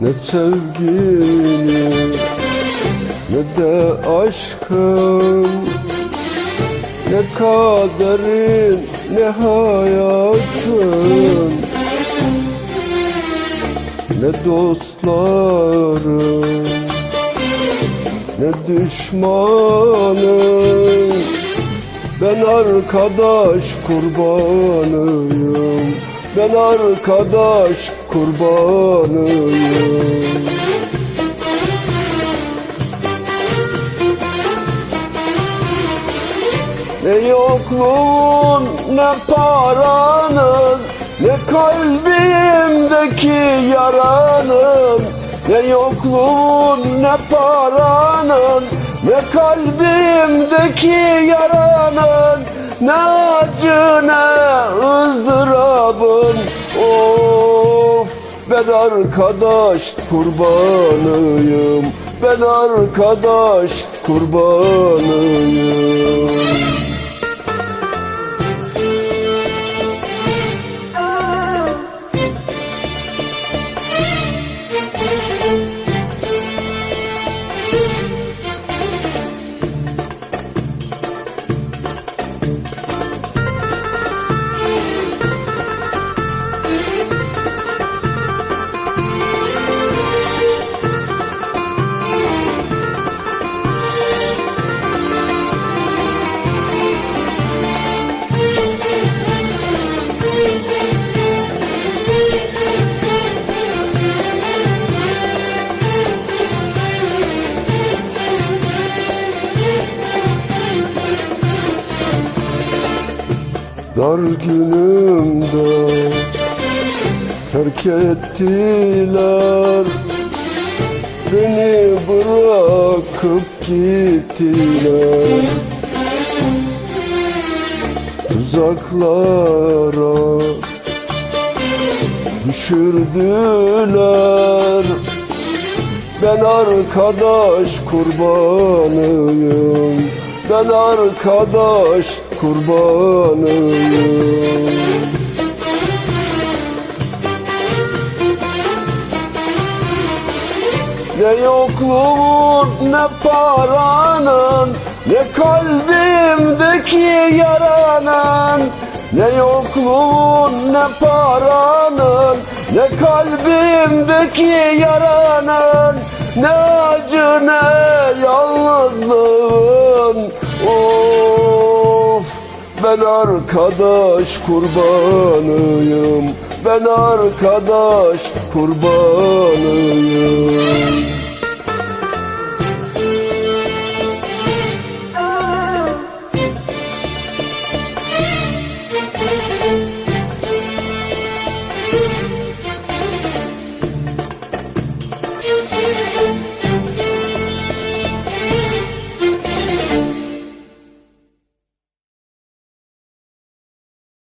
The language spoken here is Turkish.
Ne sevgini ne de aşkın Ne kaderin ne hayatın Ne dostların ne düşmanın. Ben arkadaş kurbanıyım Ben arkadaş kurbanıyım yokluğun ne paranın Ne kalbimdeki yaranın Ne yokluğun ne paranın Ne kalbimdeki yaranın Ne acı ne ızdırabın. Of ben arkadaş kurbanıyım Ben arkadaş kurbanıyım Dar günümde terk ettiler. Beni bırakıp gittiler. Tuzaklara düşürdüler. Ben arkadaş kurbanıyım. Ben arkadaş kurbanıyım. Ne yokluğun ne paranın Ne kalbimdeki yaranın. Ne yokluğun ne paranın Ne kalbimdeki yaranın. Ne acı ne yalnızlığın. Of ben arkadaş kurbanıyım. Ben arkadaş kurbanıyım